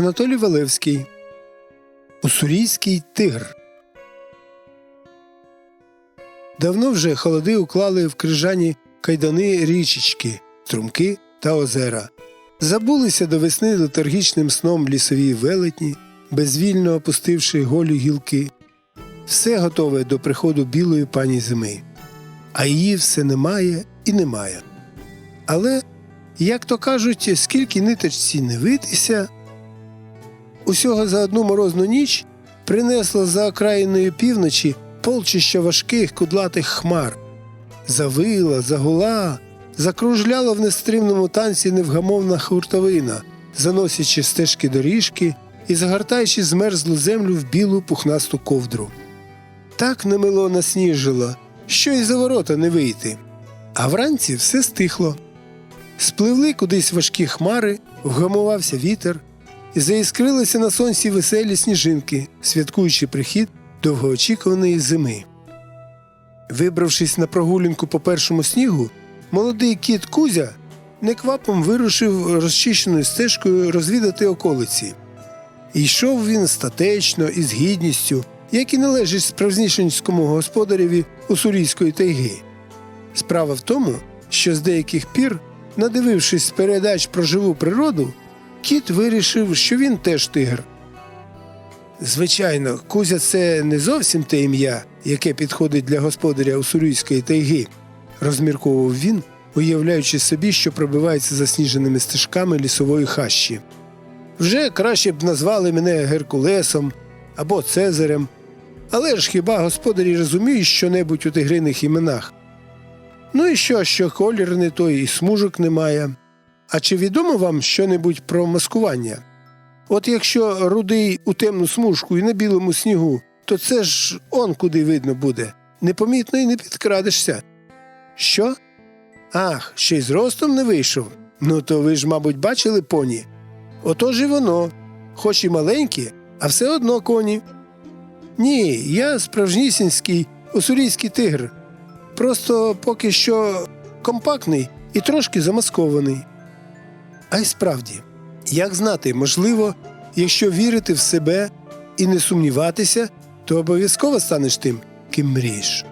Анатолій Валевський. Уссурійський тигр. Давно вже холоди уклали в крижані кайдани річечки, струмки та озера. Забулися до весни летаргічним сном лісові велетні, безвільно опустивши голі гілки. Все готове до приходу білої пані зими. А її все немає і немає. Але, як то кажуть, скільки ниточці не витися, усього за одну морозну ніч принесло за окраїною півночі полчища важких кудлатих хмар. Завила, загула, закружляла в нестримному танці невгамовна хуртовина, заносячи стежки доріжки і загортаючи змерзлу землю в білу пухнасту ковдру. Так немило насніжило, що й за ворота не вийти. А вранці все стихло. Спливли кудись важкі хмари, вгамувався вітер, і заіскрилися на сонці веселі сніжинки, святкуючи прихід довгоочікуваної зими. Вибравшись на прогулянку по першому снігу, молодий кіт Кузя неквапом вирушив розчищеною стежкою розвідати околиці. Йшов він статечно і з гідністю, як і належить справжнішенському господареві Уссурійської тайги. Справа в тому, що з деяких пір, надивившись передач про живу природу, кіт вирішив, що він теж тигр. Звичайно, Кузя це не зовсім те ім'я, яке підходить для господаря Уссурійської тайги, розмірковував він, уявляючи собі, що пробивається засніженими стежками лісової хащі. Вже краще б назвали мене Геркулесом або Цезарем, але ж хіба господарі розуміють щонебудь у тигриних іменах? Ну і що, що колір не той і смужок немає. А чи відомо вам щонебудь про маскування? От якщо рудий у темну смужку і на білому снігу, то це ж он куди видно буде. Непомітно і не підкрадешся. Що? Ах, ще й з ростом не вийшов. Ну то ви ж, мабуть, бачили поні. Отож і воно, хоч і маленькі, а все одно коні. Ні, я справжнісінський уссурійський тигр. Просто поки що компактний і трошки замаскований. А й справді, як знати, можливо, якщо вірити в себе і не сумніватися, то обов'язково станеш тим, ким мрієш.